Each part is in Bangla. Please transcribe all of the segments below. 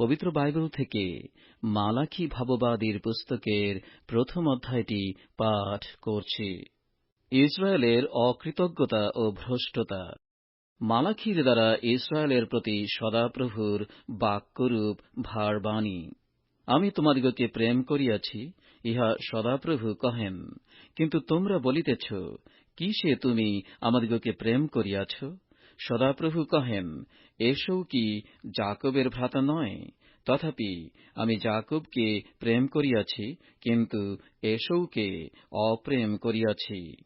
পবিত্র বাইবেল থেকে মালাখি ভাববাদীর পুস্তকের প্রথম অধ্যায়টি পাঠ করছি। ইসরায়েলের অকৃতজ্ঞতা ও ভ্রষ্টতা। মালাখির দ্বারা ইসরায়েলের প্রতি সদাপ্রভুর বাক্যরূপ ভারবাণী। আমি তোমাদিগকে প্রেম করিয়াছি, ইহা সদাপ্রভু কহেন। কিন্তু তোমরা বলিতেছ, কিসে তুমি আমাদিগকে প্রেম করিয়াছ? সদাপ্রভু কহেন এসও কি জাকবের ভ্রাতা নয়? তথাপি আমি জাকবকে প্রেম করিয়াছি, কিন্তু এসৌকে অপ্রেম করিয়াছি।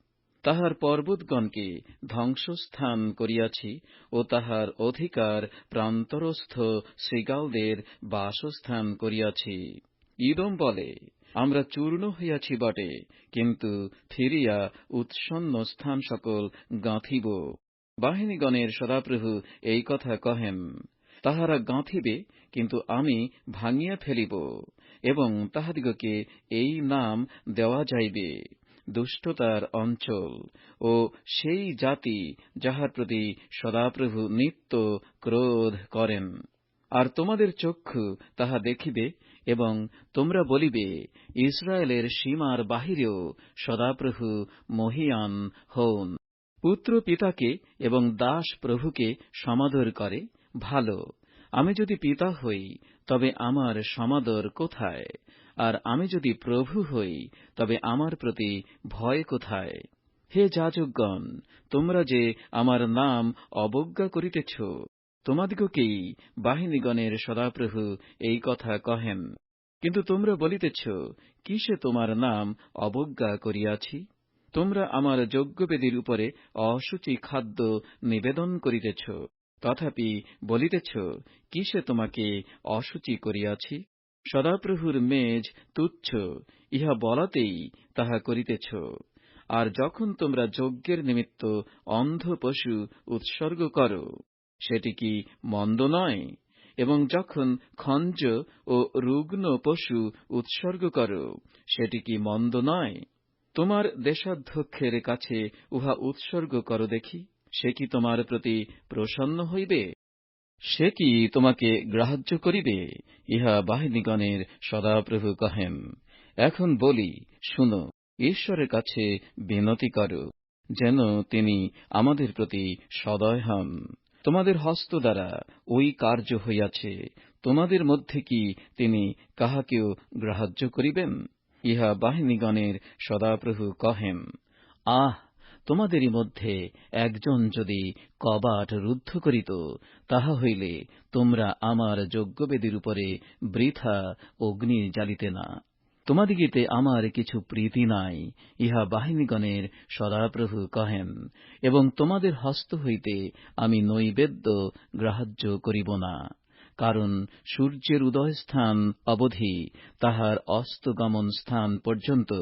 তাহার পর্বতগণকে ধ্বংসস্থান করিয়াছি, ও তাহার অধিকার প্রান্তরস্থ শৃগালদের বাসস্থান করিয়াছি। ইদম বলে, আমরা চূর্ণ হইয়াছি বটে, কিন্তু ফিরিয়া উৎসন্ন স্থান সকল গাঁথিব। বাহিনীগণের সদাপ্রভু এই কথা কহেন, তাহারা গাঁথিবে, কিন্তু আমি ভাঙিয়া ফেলিব এবং তাহাদিগকে এই নাম দেওয়া যাইবে, দুষ্টতার অঞ্চল ও সেই জাতি যাহার প্রতি সদাপ্রভু নিত্য ক্রোধ করেন। আর তোমাদের চক্ষু তাহা দেখিবে এবং তোমরা বলিবে, ইসরায়েলের সীমার বাহিরেও সদাপ্রভু মহিয়ান হউন। পুত্র পিতাকে এবং দাস প্রভুকে সমাদর করে, ভালো। আমি যদি পিতা হই, তবে আমার সমাদর কোথায়? আর আমি যদি প্রভু হই, তবে আমার প্রতি ভয় কোথায়? হে যাজকগণ, তোমরা যে আমার নাম অবজ্ঞা করিতেছ তোমাদিগকেই বাহিনীগণের সদাপ্রভু এই কথা কহেন? কিন্তু তোমরা বলিতেছ, কিসে তোমার নাম অবজ্ঞা করিয়াছি? তোমরা আমার যজ্ঞবেদীর উপরে অসুচি খাদ্য নিবেদন করিতেছ, তথাপি বলিতেছ, কিসে তোমাকে অসুচি করিয়াছি? সদাপ্রভুর মেজ তুচ্ছ, ইহা বলাতেই তাহা করিতেছ। আর যখন তোমরা যজ্ঞের নিমিত্ত অন্ধ পশু উৎসর্গ করো, সেটি কি মন্দ নয়? এবং যখন খঞ্জ ও রুগ্ন পশু উৎসর্গ করো, সেটি কি মন্দ নয়? তোমার দেশাধ্যক্ষের কাছে উহা উৎসর্গ করো দেখি, সে কি তোমার প্রতি প্রসন্ন হইবে? সে কি তোমাকে গ্রাহ্য করিবে? ইহা বাহিনীগণের সদাপ্রভু কহেন। এখন বলি, শুনো, ঈশ্বরের কাছে বিনতি করো, যেন তিনি আমাদের প্রতি সদয় হন। তোমাদের হস্ত দ্বারা ওই কার্য হইয়াছে, তোমাদের মধ্যে কি তিনি কাহাকেও গ্রাহ্য করিবেন? ইহা বাহিনীগণের সদাপ্রভু কহেন, আহ, তোমাদেরই মধ্যে একজন যদি কবাট রুদ্ধ করিত, তাহা হইলে তোমরা আমার যজ্ঞবেদীর উপরে বৃথা অগ্নি জ্বালিতে না। তোমাদিগিতে আমার কিছু প্রীতি নাই ইহা বাহিনীগণের সদাপ্রভু কহেন, এবং তোমাদের হস্ত হইতে আমি নৈবেদ্য গ্রাহ্য করিব না। কারণ সূর্যের উদয়স্থান অবধি তাহার অস্তগমন স্থান পর্যন্ত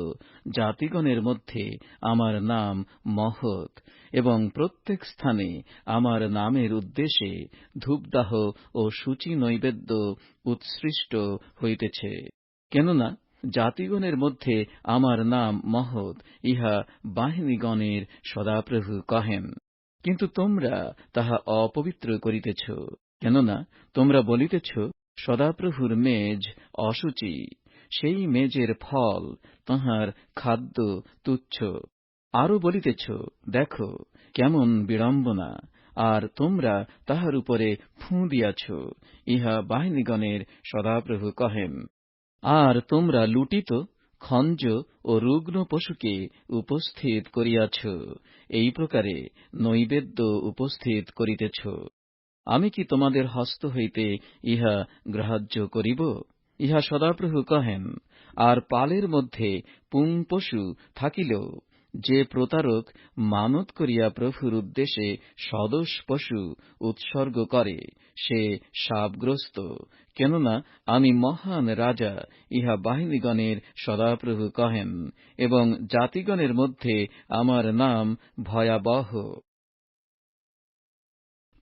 জাতিগণের মধ্যে আমার নাম মহৎ এবং প্রত্যেক স্থানে আমার নামের উদ্দেশ্যে ধূপদাহ ও সূচি নৈবেদ্য উৎসৃষ্ট হইতেছে। কেননা জাতিগণের মধ্যে আমার নাম মহৎ, ইহা বাহিনীগণের সদাপ্রভু কহেন। কিন্তু তোমরা তাহা অপবিত্র করিতেছ। কেননা তোমরা বলিতেছ, সদাপ্রভুর মেজ অসুচি সেই মেজের ফল তাহার খাদ্য তুচ্ছ। আরও বলিতেছ, দেখো কেমন বিড়ম্বনা, আর তোমরা তাহার উপরে ফুঁ দিয়াছ, ইহা বাহিনীগণের সদাপ্রভু কহেন। আর তোমরা লুটিত, খঞ্জ ও রুগ্ন পশুকে উপস্থিত করিয়াছ, এই প্রকারে নৈবেদ্য উপস্থিত করিতেছ। আমি কি তোমাদের হস্ত হইতে ইহা গ্রাহ্য করিব? ইহা সদাপ্রভু কহেন, আর পালের মধ্যে পুং পশু থাকিলেও যে প্রতারক মানত করিয়া প্রভুর উদ্দেশ্যে সদোষ পশু উৎসর্গ করে, সে সাপগ্রস্ত। কেননা আমি মহান রাজা, ইহা বাহিনীগণের সদাপ্রভু কহেন, এবং জাতিগণের মধ্যে আমার নাম ভয়াবহ।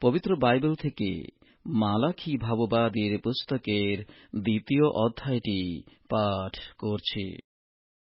পবিত্র বাইবেল থেকে মালাখি ভাববাদীর পুস্তকের দ্বিতীয় অধ্যায়টি পাঠ করছি।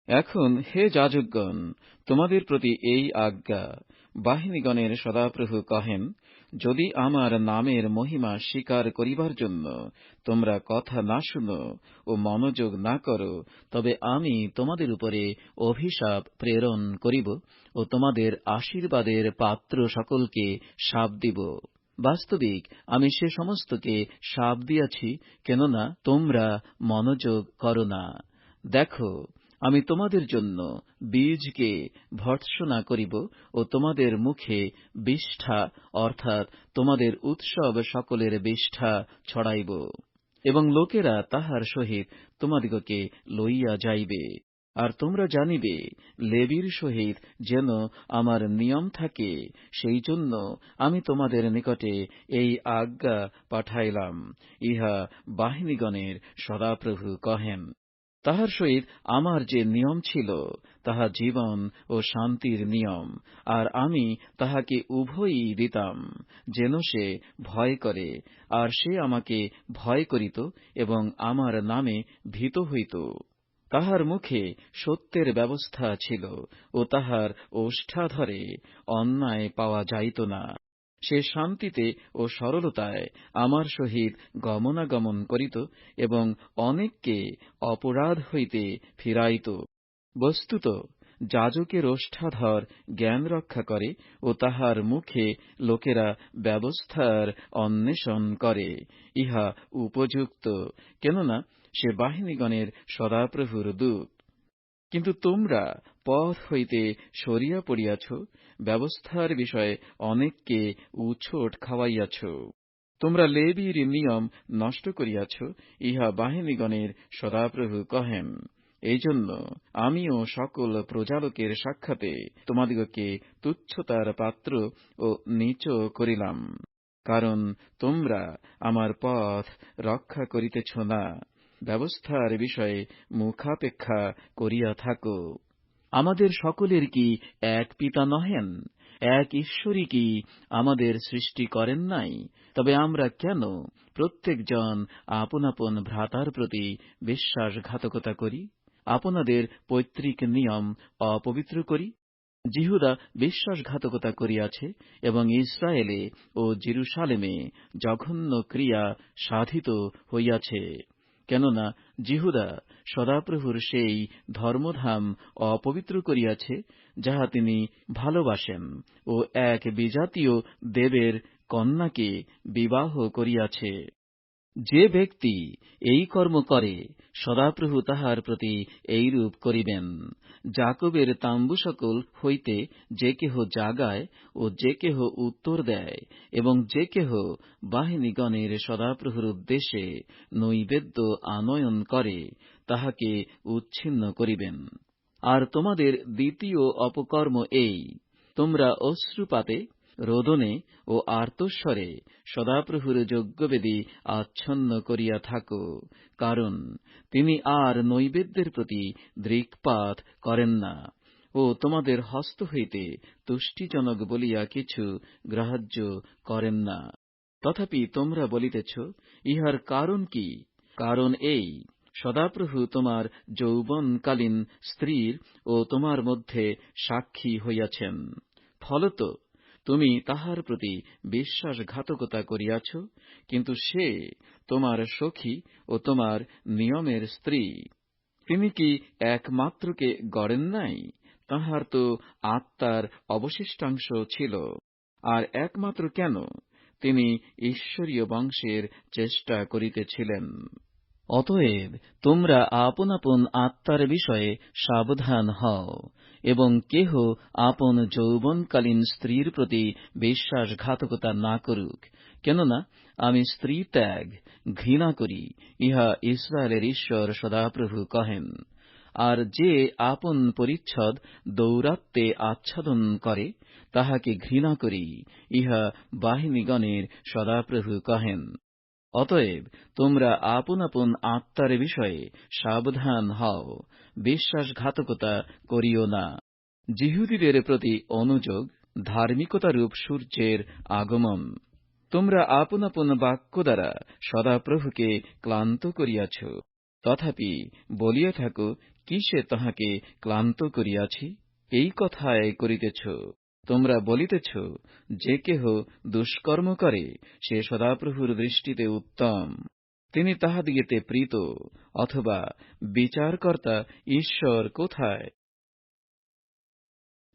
এখন হে যাজকগণ, তোমাদের প্রতি এই আজ্ঞা। বাহিনীগণের সদাপ্রভু কহেন, যদি আমার নামের মহিমা স্বীকার করিবার জন্য তোমরা কথা না শুনো ও মনোযোগ না করো, তবে আমি তোমাদের উপরে অভিশাপ প্রেরণ করিব ও তোমাদের আশীর্বাদের পাত্র সকলকে সাপ দিব। বাস্তবিক, আমি সে সমস্তকে সাপ দিয়াছি, কেননা তোমরা মনোযোগ করো না। দেখো, আমি তোমাদের জন্য বীজকে ভর্ৎসনা করিব ও তোমাদের মুখে বিষ্ঠা, অর্থাৎ তোমাদের উৎসব সকলের বিষ্ঠা ছড়াইব। এবং লোকেরা তাহার সহিত তোমাদিগকে লইয়া যাইবে। আর তোমরা জানিবে, লেবির সহিত যেন আমার নিয়ম থাকে, সেই জন্য আমি তোমাদের নিকটে এই আজ্ঞা পাঠাইলাম। ইহা বাহিনীগণের সদাপ্রভু কহেন। তাহার সহিত আমার যে নিয়ম ছিল, তাহা জীবন ও শান্তির নিয়ম, আর আমি তাহাকে উভয়ই দিতাম, যেন সে ভয় করে, আর সে আমাকে ভয় করিত এবং আমার নামে ভীত হইত। তাহার মুখে সত্যের ব্যবস্থা ছিল ও তাহার ওষ্ঠাধরে অন্যায় পাওয়া যাইত না। সে শান্তিতে ও সরলতায় আমার সহিত গমনাগমন করিত এবং অনেককে অপরাধ হইতে ফিরাইত। বস্তুত, যাজকের ওষ্ঠাধর জ্ঞান রক্ষা করে ও তাহার মুখে লোকেরা ব্যবস্থার অন্বেষণ করে, ইহা উপযুক্ত। কেননা সে বাহিনীগণের সদাপ্রভুর দূত। কিন্তু তোমরা পথ হইতে সরিয়া পড়িয়াছ, ব্যবস্থার বিষয়ে অনেককে উছোট খাওয়াইয়াছ। তোমরা লেবীর নিয়ম নষ্ট করিয়াছ, ইহা বাহিনীগণের সদাপ্রভু কহেন। এই জন্য আমিও সকল প্রজালোকের সাক্ষাতে তোমাদিগকে তুচ্ছতার পাত্র ও নিচ করিলাম। কারণ তোমরা আমার পথ রক্ষা করিতেছ না। ব্যবস্থার বিষয়ে মুখাপেক্ষা করিয়া থাকো। আমাদের সকলের কি এক পিতা নহেন? এক ঈশ্বরই কি আমাদের সৃষ্টি করেন নাই? তবে আমরা কেন প্রত্যেকজন আপন আপন ভ্রাতার প্রতি বিশ্বাসঘাতকতা করি? আপনাদের পৈতৃক নিয়ম অপবিত্র করি? জিহুদা বিশ্বাসঘাতকতা করিয়াছে এবং ইসরায়েলে ও জিরুসালেমে জঘন্য ক্রিয়া সাধিত হইয়াছে। কেননা জিহুদা সদাপ্রভুর সেই ধর্মধাম অপবিত্র করিয়াছে, যাহা তিনি ভালোবাসেন ও এক বিজাতীয় দেবের কন্যাকে বিবাহ করিয়াছে। যে ব্যক্তি এই কর্ম করে, সদাপ্রভু তাহার প্রতি এইরূপ করিবেন। জাকবের তাম্বু সকল হইতে যে কেহ জাগায় ও যে কেহ উত্তর দেয় এবং যে কেহ বাহিনীগণের সদাপ্রভুর উদ্দেশ্যে নৈবেদ্য আনয়ন করে, তাহাকে উচ্ছিন্ন করিবেন। আর তোমাদের দ্বিতীয় অপকর্ম এই, তোমরা অশ্রুপাতে রোদনে ও আর্তস্বরে সদাপ্রভুর যজ্ঞবেদী আচ্ছন্ন করিয়া থাকো, কারণ তিনি আর নৈবেদ্যের প্রতি দৃকপাত করেন না। ও তোমাদের হস্ত হইতে তুষ্টিজনক বলিয়া কিছু গ্রাহ্য করেন না। তথাপি তোমরা বলিতেছ, ইহার কারণ কি? কারণ এই, সদাপ্রভু তোমার যৌবনকালীন স্ত্রীর ও তোমার মধ্যে সাক্ষী হইয়াছেন। ফলত তুমি তাহার প্রতি বিশ্বাসঘাতকতা করিয়াছ, কিন্তু সে তোমার সখী ও তোমার নিয়মের স্ত্রী। তিনি কি একমাত্রকে গড়েন নাই? তাহার তো আত্মার অবশিষ্টাংশ ছিল। আর একমাত্র কেন? তিনি ঈশ্বরীয় বংশের চেষ্টা করিতেছিলেন। অতএব তোমরা আপন আপন আত্মার বিষয়ে সাবধান হও, এবং কেহ আপন যৌবনকালীন স্ত্রীর প্রতি বিশ্বাসঘাতকতা না করুক। কেননা, আমি স্ত্রী ত্যাগ, ঘৃণা করি, ইহা ইসরায়েলের ঈশ্বর সদাপ্রভু কহেন। আর যে আপন পরিচ্ছদ দৌরাত্মে আচ্ছাদন করে, তাহাকে ঘৃণা করি, ইহা বাহিনীগণের সদাপ্রভু কহেন। অতএব তোমরা আপন আপন আত্মার বিষয়ে সাবধান হও, বিশ্বাসঘাতকতা করিও না। জিহুদীদের প্রতি অনুযোগ ধার্মিকতারূপ সূর্যের আগমন। তোমরা আপন আপন বাক্য দ্বারা সদাপ্রভুকে ক্লান্ত করিয়াছ। তথাপি বলিয়া থাকো, কিসে তাহাকে ক্লান্ত করিয়াছি? এই কথায় করিতেছ। তোমরা বলিতেছ, যে কেহ দুষ্কর্ম করে, সে সদাপ্রভুর দৃষ্টিতে উত্তম। তিনি তাহাদিগেতে প্রীত, অথবা বিচারকর্তা ঈশ্বর কোথায়?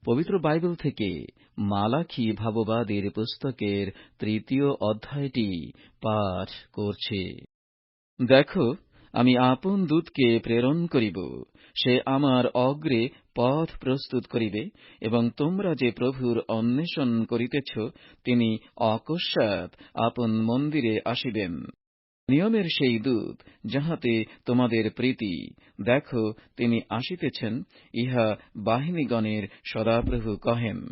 পবিত্র বাইবেল থেকে মালাখি ভাববাদীর পুস্তকের তৃতীয় অধ্যায়টি পাঠ করছে। দেখো, আমি আপন দূতকে প্রেরণ করিব, সে আমার অগ্রে পথ প্রস্তুত করিবে এবং তোমরা যে প্রভুর অন্বেষণ করিতেছ, তিনি অকস্মাৎ আপন মন্দিরে আসিবেন। নিয়মের সেই দূত যাহাতে তোমাদের প্রীতি, দেখো তিনি আসিতেছেন, ইহা বাহিনীগণের সদাপ্রভু কহেন।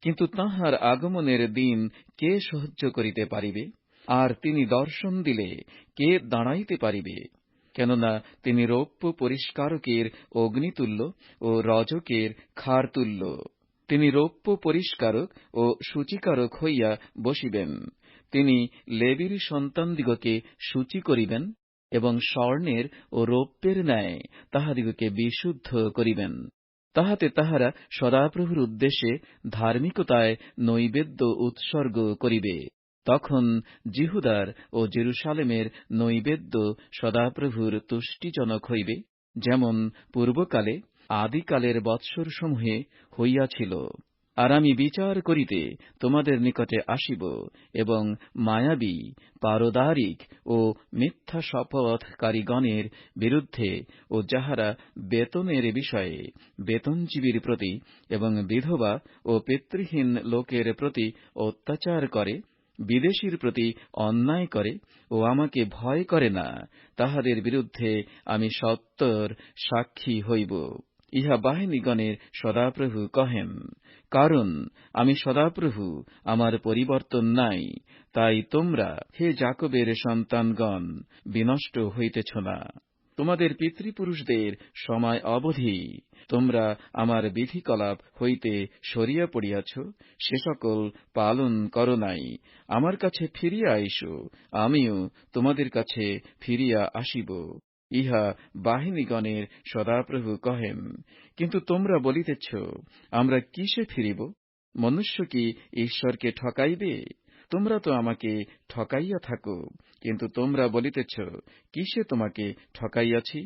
কিন্তু তাহার আগমনের দিন কে সহ্য করিতে পারিবে? আর তিনি দর্শন দিলে কে দাঁড়াইতে পারিবে? কেননা তিনি রৌপ্য পরিষ্কারকের অগ্নিতুল্য ও রজকের খারতুল্য তিনি রৌপ্য পরিষ্কারক ও সূচিকারক হইয়া বসিবেন। তিনি লেবীর সন্তানদিগকে সূচি করিবেন এবং স্বর্ণের ও রৌপ্যের ন্যায় তাহাদিগকে বিশুদ্ধ করিবেন। তাহাতে তাহারা সদাপ্রভুর উদ্দেশ্যে ধার্মিকতায় নৈবেদ্য উৎসর্গ করিবে। তখন জিহুদার ও জেরুসালেমের নৈবেদ্য সদাপ্রভুর তুষ্টিজনক হইবে, যেমন পূর্বকালে আদিকালের বৎসরসমূহে হইয়াছিল। আর আমি বিচার করিতে তোমাদের নিকটে আসিব এবং মায়াবী, পারদারিক ও মিথ্যা শপথকারীগণের বিরুদ্ধে ও যাহারা বেতনের বিষয়ে বেতনজীবীর প্রতি এবং বিধবা ও পিতৃহীন লোকের প্রতি অত্যাচার করে বিদেশীর প্রতি অন্যায় করে ও আমাকে ভয় করে না, তাহাদের বিরুদ্ধে আমি সত্তর সাক্ষী হইব। ইহা বাহিনীগণের সদাপ্রভু কহেন, কারণ আমি সদাপ্রভু, আমার পরিবর্তন নাই, তাই তোমরা হে জাকবের সন্তানগণ, বিনষ্ট হইতেছ না। তোমাদের পিতৃপুরুষদের সময় অবধি। তোমরা আমার বিধিকলাপ হইতে সরিয়া পড়িয়াছ, সে সকল পালন করো নাই। আমার কাছে ফিরিয়া আইসো, আমিও তোমাদের কাছে ফিরিয়া আসিব। ইহা বাহিনীগণের সদাপ্রভু কহেন। কিন্তু তোমরা বলিতেছ, আমরা কিসে ফিরিব? মনুষ্য কি ঈশ্বরকে ঠকাইবে? তোমরা তো আমাকে ঠকাইয়া থাকো, কিন্তু তোমরা বলিতেছ, কিসে তোমাকে ঠকাইয়াছি?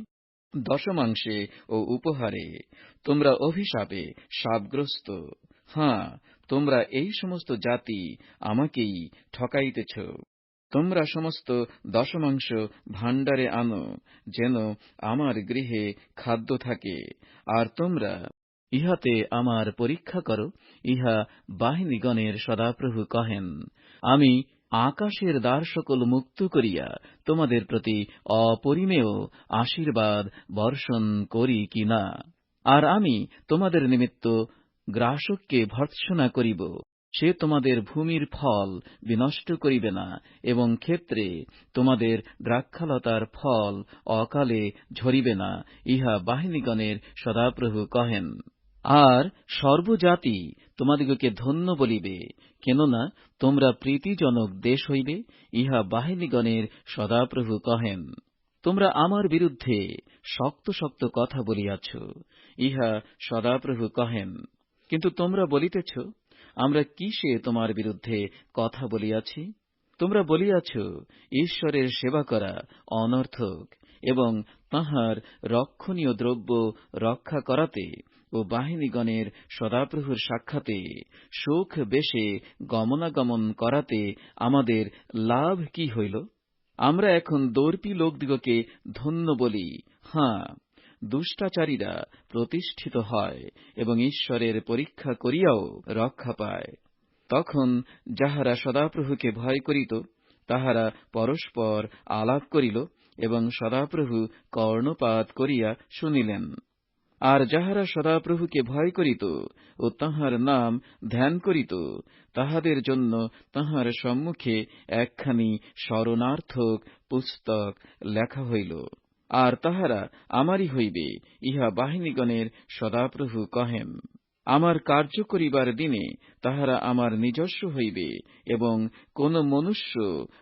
দশমাংশে ও উপহারে, তোমরা অভিশাপে সাপগ্রস্ত। হাঁ, তোমরা এই সমস্ত জাতি আমাকেই ঠকাইতেছ। তোমরা সমস্ত দশমাংশ ভাণ্ডারে আনো, যেন আমার গৃহে খাদ্য থাকে, আর তোমরা ইহাতে আমার পরীক্ষা কর, ইহা বাহিনীগণের সদাপ্রভু কহেন। আমি আকাশের দ্বার সকল মুক্ত করিয়া তোমাদের প্রতি অপরিমেয় আশীর্বাদ বর্ষণ করি কিনা আর আমি তোমাদের নিমিত্ত গ্রাসককে ভর্ৎসনা করিব। সে তোমাদের ভূমির ফল বিনষ্ট করিবে না, এবং ক্ষেত্রে তোমাদের দ্রাক্ষালতার ফল অকালে ঝরিবে না, ইহা বাহিনীগণের সদাপ্রভু কহেন। আর সর্বজাতি তোমাদিগকে ধন্য বলিবে, কেননা তোমরা প্রীতিজনক দেশ হইবে, ইহা বাহিনীগণের সদাপ্রভু কহেন। তোমরা আমার বিরুদ্ধে শক্ত শক্ত কথা বলিয়াছ, ইহা সদাপ্রভু কহেন। কিন্তু তোমরা বলিতেছ, আমরা কিসে তোমার বিরুদ্ধে কথা বলিয়াছি? তোমরা বলিয়াছ, ঈশ্বরের সেবা করা অনর্থক এবং তাহার রক্ষণীয় দ্রব্য রক্ষা করাতে ও বাহিনীগণের সদাপ্রভুর সাক্ষাতে সুখ বেশে গমনাগমন করাতে আমাদের লাভ কি হইল? আমরা এখন দর্পী লোকদিগকে ধন্য বলি। হাঁ, দুষ্টাচারীরা প্রতিষ্ঠিত হয় এবং ঈশ্বরের পরীক্ষা করিয়াও রক্ষা পায়। তখন যাহারা সদাপ্রভুকে ভয় করিত, তাহারা পরস্পর আলাপ করিল এবং সদাপ্রভু কর্ণপাত করিয়া শুনিলেন। আর যাহারা সদাপ্রভুকে ভয় করিত ও তাহার নাম ধ্যান করিত, তাহাদের জন্য তাহার সম্মুখে একখানি স্মরণার্থক পুস্তক লেখা হইল। আর তাহারা আমারই হইবে, ইহা বাহিনীগণের সদাপ্রভু কহেন। আমার কার্য করিবার দিনে তাহারা আমার নিজস্ব হইবে এবং কোন মনুষ্য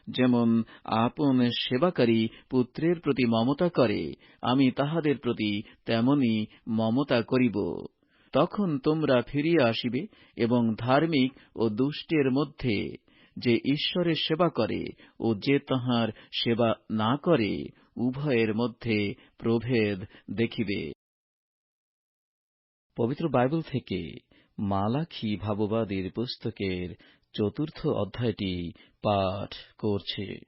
যেমন আপন সেবাকারী পুত্রের প্রতি মমতা করে, আমি তাহাদের প্রতি তেমনি মমতা করিব। তখন তোমরা ফিরিয়া আসিবে এবং ধার্মিক ও দুষ্টের মধ্যে যে ঈশ্বরের সেবা করে ও যে তাহার সেবা না করে, উভয়ের মধ্যে প্রভেদ দেখিবে। পবিত্র বাইবেল থেকে মালাখি ভাববাদীর পুস্তকের চতুর্থ অধ্যায়টি পাঠ করছে।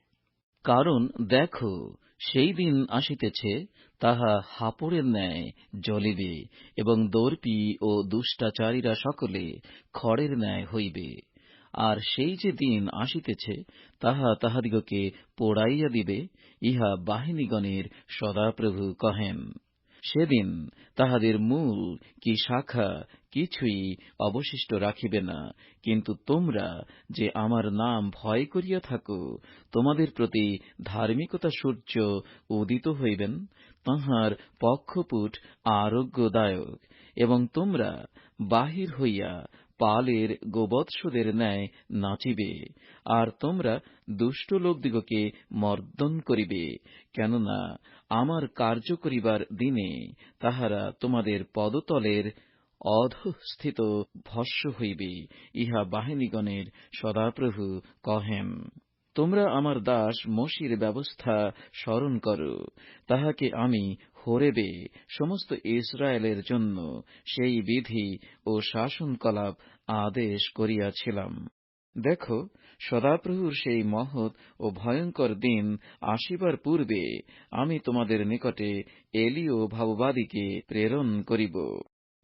কারণ দেখো, সেই দিন আসিতেছে, তাহা হাপড়ের ন্যায় জ্বলিবে, এবং দর্পি ও দুষ্টাচারীরা সকলে খড়ের ন্যায় হইবে। আর সেই যে দিন আসিতেছে, তাহা তাহাদিগকে পোড়াইয়া দিবে, ইহা বাহিনীগণের সদাপ্রভু কহেন। সেদিন তাহাদের মূল কি শাখা কিছুই অবশিষ্ট রাখিবে না। কিন্তু তোমরা যে আমার নাম ভয় করিয়া থাকো, তোমাদের প্রতি ধার্মিকতা সূর্য উদিত হইবেন, তাহার পক্ষপুট আরোগ্যদায়ক, এবং তোমরা বাহির হইয়া পালের গোবৎসদের ন্যায় নাচিবে, আর তোমরা দুষ্ট লোকদিগকে মর্দন করিবে, কেননা আমার কার্য করিবার দিনে তাহারা তোমাদের পদতলের অধস্থিত ভস্য হইবে, ইহা বাহিনীগণের সদাপ্রভু কহেন। তোমরা আমার দাস মসির ব্যবস্থা স্মরণ করো, তাহাকে আমি হোরেবে সমস্ত ইসরায়েলের জন্য সেই বিধি ও শাসনকলাপ আদেশ করিয়াছিলাম। দেখো, সদাপ্রভুর সেই মহৎ ও ভয়ঙ্কর দিন আসিবার পূর্বে আমি তোমাদের নিকটে এলিও ভাববাদীকে প্রেরণ করিব।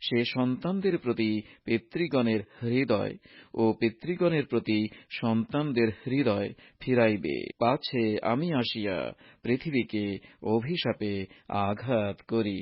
সে সন্তানদের প্রতি পিতৃগণের হৃদয় ও পিতৃগণের প্রতি সন্তানদের হৃদয় ফিরাইবে। পাছে আমি আসিয়া পৃথিবীকে অভিশাপে আঘাত করি।